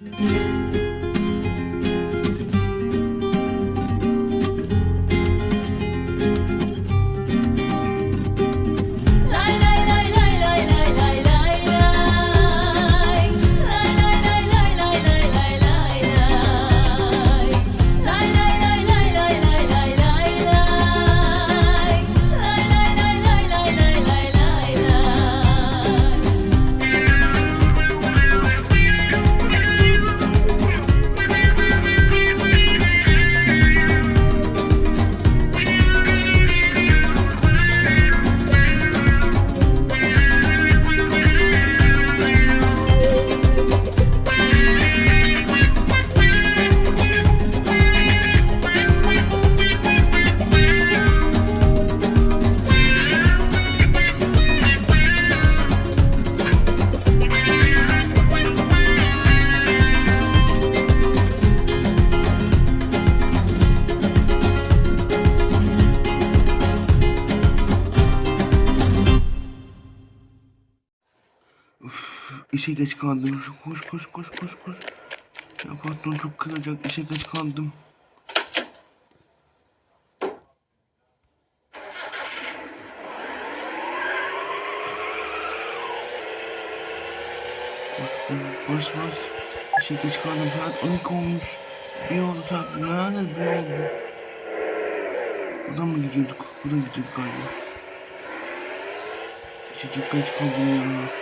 Música İşe geç kaldım. Koş koş koş koş koş. Ya patron çok kızacak. İşe geç kaldım. Koş koş bas bas. İşe geç kaldım. Saat 12 olmuş. Bir oldu saat. Nerede bir oldu? Buradan mı gidiyorduk? Buradan gidiyorduk galiba. İşe çok geç kaldım ya.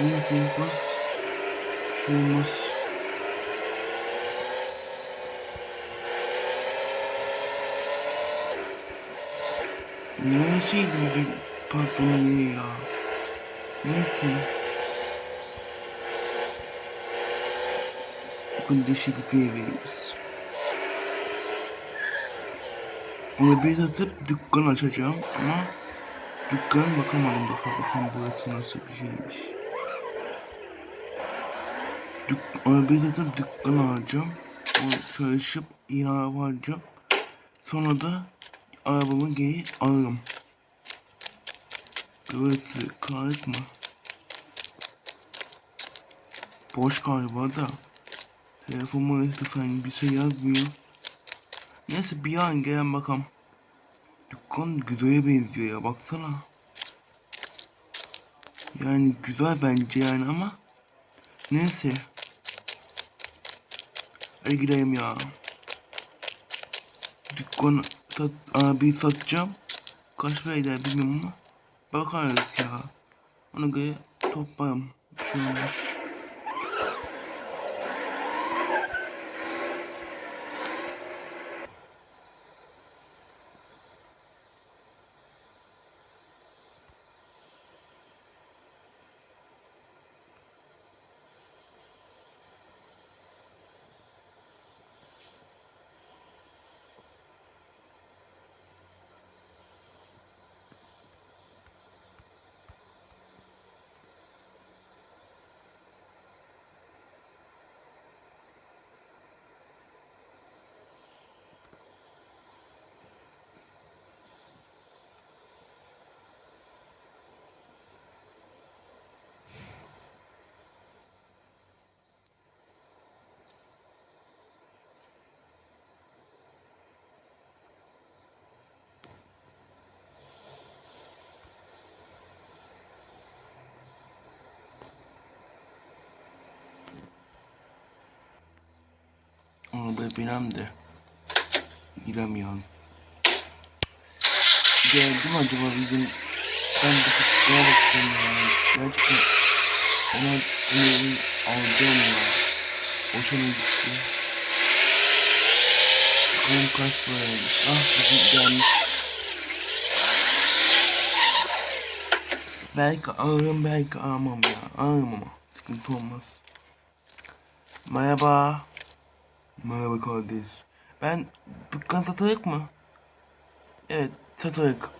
Neyse bas. Bir şey olmaz. Neyseydi bizim iyi ya. Neyse. Bugün de işe gitmeyebiliriz. Onu bir atıp dükkan açacağım ama dükkan bakamadım daha. Bakalım burası nasıl bir şeymiş. Dük bir atıp dükkan alacağım. O çalışıp yine araba alacağım. Sonra da arabamı geri alırım. Burası kayıt mı? Boş galiba da. Telefonuma efendim bir şey yazmıyor. Neyse bir an gelen bakalım. Dükkan güzele benziyor ya baksana. Yani güzel bence yani ama. Neyse. Hadi gidelim ya. Dükkan sat, abi satacağım. Kaç para eder bilmiyorum ama. Bakarız ya. Ona göre toplarım. Bir şey olmaz. Arabaya binem de giremiyorum. Geldi mi acaba bizim ben bir tıkkaya bakacağım ya. Gerçekten ona bunu alacağım ya. Hoşuma gitti. Bakalım kaç paraymış. Ah bizim gelmiş. Belki alırım belki almam ya. Alırım ama. Sıkıntı olmaz. Merhaba. Merhaba kardeş. Ben dükkan satılık mı? Evet satılık.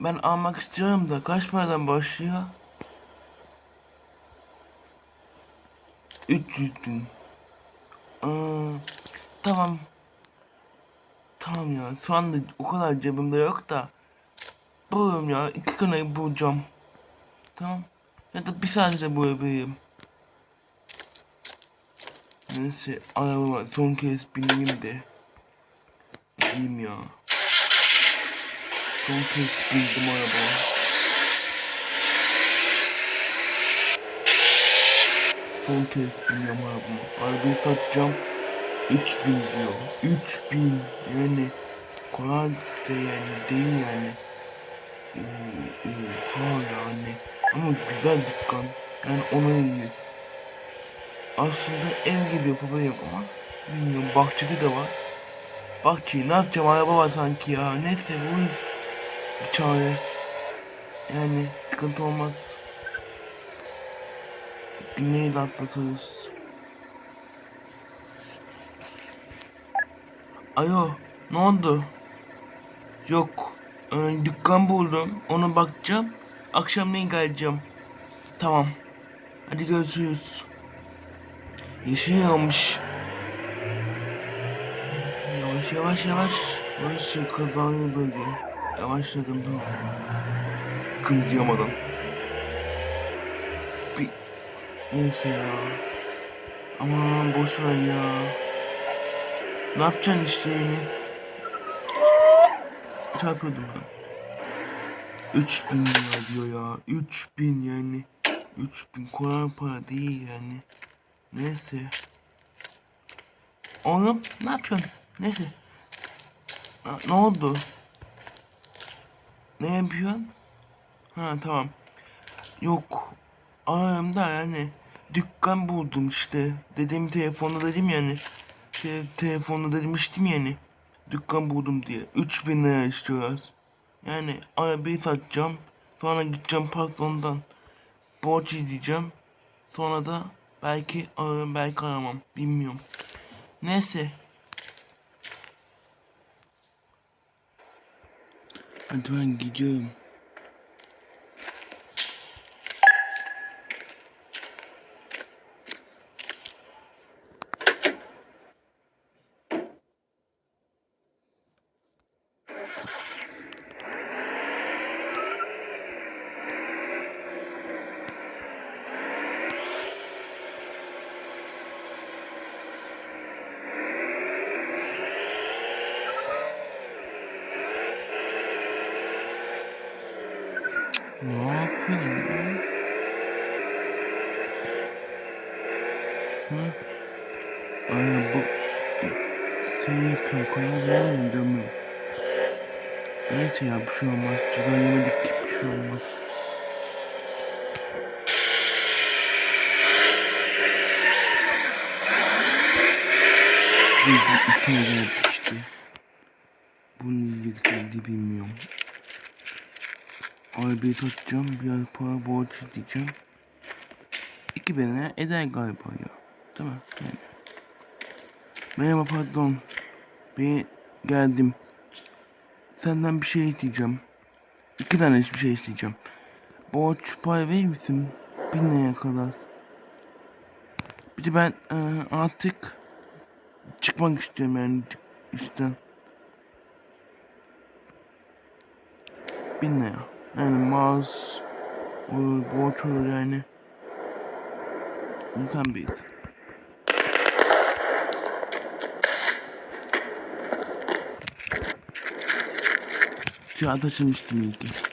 Ben almak istiyorum da kaç paradan başlıyor? 300 bin. Aa, tamam. Tamam ya şu anda o kadar cebimde yok da. Bulurum ya iki kanayı bulacağım. Tamam. Ya da bir sadece bulabilirim. Neyse arabama son kez bineyim de. Gideyim ya. Son kez bindim arabama. Son kez biniyorum arabama. Arabayı satacağım. 3000 diyor. 3000 yani şey yani değil yani. Ee, Oha yani. Ama güzel dükkan. Yani ona iyi. Aslında ev gibi yapabilirim ama bilmiyorum bahçede de var. Bahçeyi ne yapacağım araba var sanki ya. Neyse bu bir çare. Yani sıkıntı olmaz. Günleri de atlatırız. Alo ne oldu? Yok. Ee, dükkan buldum. Ona bakacağım. Akşamleyin geleceğim. Tamam. Hadi görüşürüz. Yaşıyormuş. Yavaş yavaş yavaş. Yavaş kazalı bölge. Yavaşladım tamam. Kımıldayamadan. Bir... Neyse ya. Aman boş ver ya. Ne yapacaksın işte yeni? Çarpıyordum ya. 3000 lira diyor ya. 3000 yani. 3000 kolay para değil yani. Neyse. Oğlum ne yapıyorsun? Neyse. Ha, ne oldu? Ne yapıyorsun? Ha tamam. Yok. Aramda yani. Dükkan buldum işte. Dedemin telefonda dedim yani. Te telefonda demiştim yani. Dükkan buldum diye. 3000 lira istiyorlar. Yani arabayı satacağım. Sonra gideceğim patrondan. Borç ödeyeceğim. Sonra da belki ararım belki aramam. Bilmiyorum. Neyse. Hadi ben gidiyorum. Ne yapıyorsun lan? Hı? Ay bu şey yapıyorum karar vermedim dönmüyor. Neyse ya bir şey olmaz. Ceza yemedik ki bir şey olmaz. Bir, bir, geldik işte. Bunun ilgisi bilmiyorum. Arabayı satacağım. Bir para borç ödeyeceğim. İki bine eder galiba ya. Değil mi? Yani. Merhaba pardon. Ben geldim. Senden bir şey isteyeceğim. İki tane bir şey isteyeceğim. Borç para verir misin? Bin liraya kadar. Bir de ben e, artık çıkmak istiyorum yani işten. Bin lira. Yani mouse olur, borç olur yani. İnsan biz. Siyah taşımıştım iyi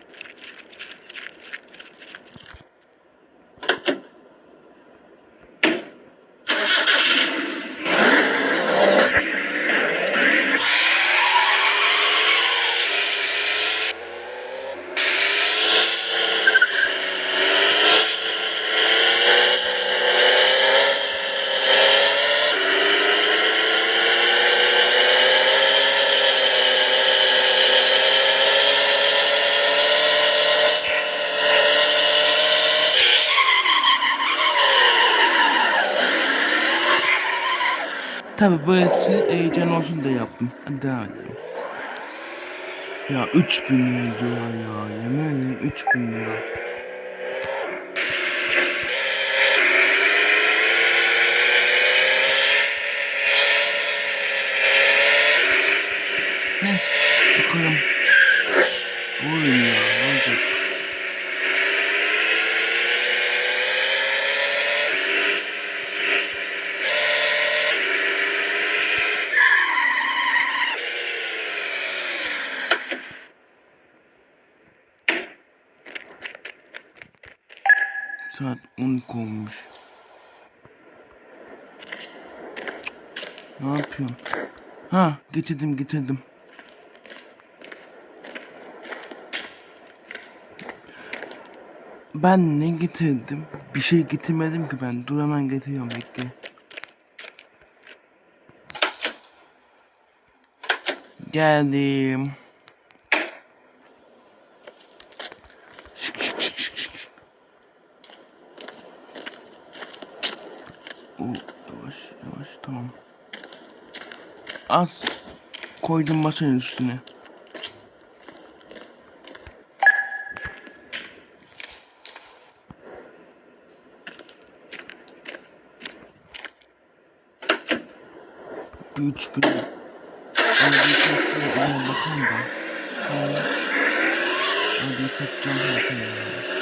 Tabi böylesi heyecan olsun da yaptım. Hadi devam edelim. Ya 3000 lira ya. Yemin ederim 3000 lira. Neyse bakalım. Buyurun ya ne olacak? büyük olmuş. Ne yapıyorum? Ha getirdim getirdim. Ben ne getirdim? Bir şey getirmedim ki ben. Dur hemen getiriyorum bekle. Geldim. Az koydum masanın üstüne. Bir üç bin. Ama bir üç bin. Ona bakalım da. Sonra. Hadi satacağım zaten ya.